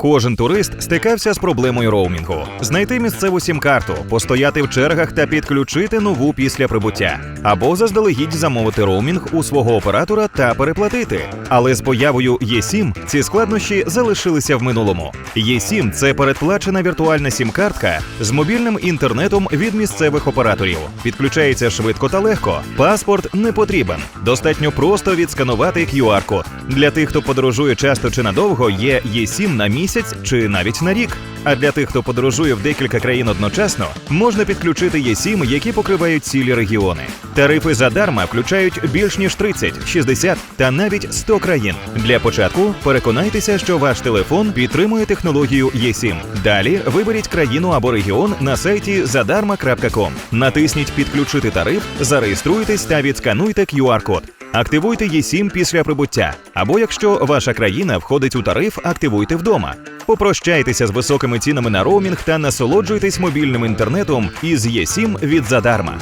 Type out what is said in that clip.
Кожен турист стикався з проблемою роумінгу: знайти місцеву сім-карту, постояти в чергах та підключити нову після прибуття, або заздалегідь замовити роумінг у свого оператора та переплатити. Але з появою Є7 ці складнощі залишилися в минулому. Є7 – це передплачена віртуальна сім-картка з мобільним інтернетом від місцевих операторів. Підключається швидко та легко. Паспорт не потрібен. Достатньо просто відсканувати QR-код. Для тих, хто подорожує часто чи надовго, є Є7 на місяць чи навіть на рік. А для тих, хто подорожує в декілька країн одночасно, можна підключити Є7, які покривають цілі регіони. Тарифи задарма включають більш ніж 30, 60 та навіть 100 країн. Для початку переконайтеся, що ваш телефон підтримує технологію Є7. Далі виберіть країну або регіон на сайті zadarma.com. Натисніть Підключити тариф, зареєструйтесь та відскануйте QR-код. Активуйте Є7 після прибуття. Або якщо ваша країна входить у тариф, активуйте вдома. Попрощайтеся з високими цінами на роумінг та насолоджуйтесь мобільним інтернетом із Є7 від задарма.